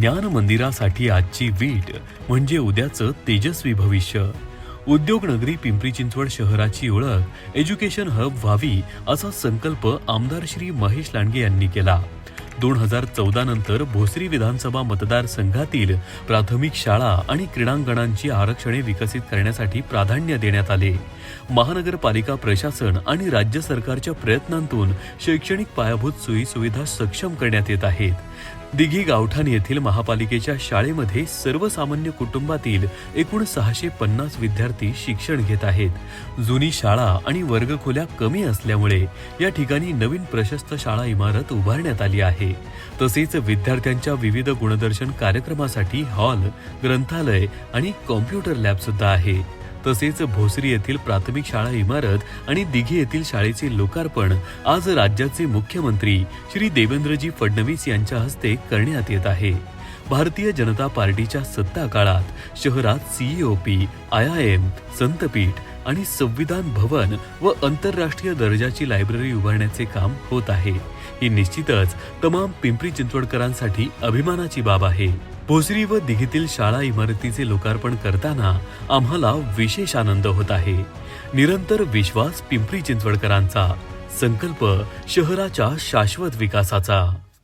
ज्ञान मंदिरासाठी आजची वीट म्हणजे उद्याचं तेजस्वी भविष्य. उद्योगनगरी पिंपरी चिंचवड शहराची ओळख एज्युकेशन हब व्हावी असा संकल्प आमदार श्री महेश लांडगे यांनी केला. दोन हजार चौदा नंतर भोसरी विधानसभा मतदारसंघातील प्राथमिक शाळा आणि क्रीडांगणांची आरक्षणे विकसित करण्यासाठी प्राधान्य देण्यात आले. महानगरपालिका प्रशासन आणि राज्य सरकारच्या प्रयत्नांतून शैक्षणिक पायाभूत सोयी सुविधा सक्षम करण्यात येत आहेत. दिघी गावठाण येथील महापालिकेच्या शाळेमध्ये सर्वसामान्य कुटुंबातील एकूण सहाशे पन्नास विद्यार्थी शिक्षण घेत आहेत. जुनी शाळा आणि वर्गखोल्या कमी असल्यामुळे या ठिकाणी नवीन प्रशस्त शाळा इमारत उभारण्यात आली आहे. तसेच विद्यार्थ्यांच्या विविध गुणदर्शन कार्यक्रमासाठी हॉल ग्रंथालय आणि कॉम्प्युटर लॅब सुद्धा आहे. तसेच भोसरी येथील प्राथमिक शाळा इमारत आणि दिघी येथील शाळेचे लोकार्पण आज राज्याचे मुख्यमंत्री श्री देवेंद्रजी फडणवीस यांच्या हस्ते करण्यात येत आहे. भारतीय जनता पार्टीच्या सत्ता काळात शहरात C E O P I I M संतपीठ आणि संविधान भवन व आंतरराष्ट्रीय दर्जाची लायब्ररी उभारण्याचे काम होत आहे. ही निश्चितच तमाम पिंपरी चिंचवडकरांसाठी अभिमानाची बाब आहे. भोसरी व दिघीतील शाळा इमारतीचे लोकार्पण करताना आम्हाला विशेष आनंद होत आहे. निरंतर विश्वास पिंपरी चिंचवडकरांचा संकल्प शहराच्या शाश्वत विकासाचा.